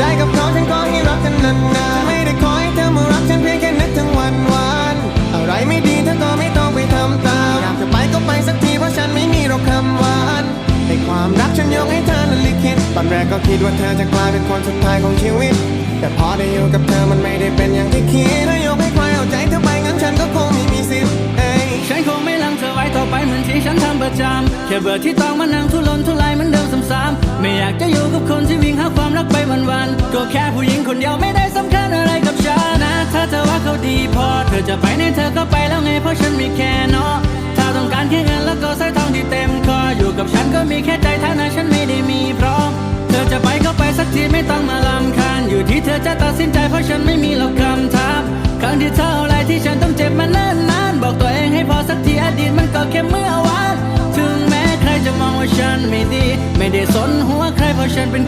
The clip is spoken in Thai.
ได้กับเขาฉันขอให้รักกันนานๆไม่ได้ขอให้เธอมารักฉันเพียงแค่นึกถึงวันวานๆอะไรไม่ดีเธอก็ไม่ต้องไปทำตามอยากจะไปก็ไปสักทีเพราะฉันไม่มีหรอกคำหวานในความรักฉันยกให้เธอนั้นลิขิตตอนแรกก็คิดว่าเธอจะกลายเป็นคนสุดท้ายของชีวิต แต่พอได้อยู่กับเธอมันไม่ได้เป็นอย่างที่คิดถ้ายกให้ใครเอาใจเธอไปงั้นฉันก็คงไม่มีสิทธิ์เอ้ยฉันคงไม่ลังเธอไว้ต่อไปเหมือนที่ฉันทำประจำแค่เบื่อที่ต้องมานั่งทุรนทุรายเหมือนเดิม แค่ผู้หญิงคนเดียวไม่ได้สำคัญอะไรกับฉันนะ ถ้าเธอว่าเขาดีพอ เธอจะไปในเธอก็ไปแล้วไงเพราะฉันมีแค่เนาะถ้าต้องการแค่เงินแล้วก็สร้อยทองที่เต็มคออยู่กับฉันก็มีแค่ใจฐานะฉันไม่ได้มีพร้อม เธอจะไปก็ไปสักทีไม่ต้องมาลำคาญอยู่ที่เธอจะตัดสินใจเพราะฉันไม่มีหรอกคำถามครั้งที่เท่าไรที่ฉันต้องเจ็บมาเนิ่นนานบอกตัวเองให้พอสักทีอดีตมันก็แค่เมื่อวานถึงแม้ใครจะมองว่าฉันไม่ดี ไม่ได้สนหัวใครเพราะฉันเป็น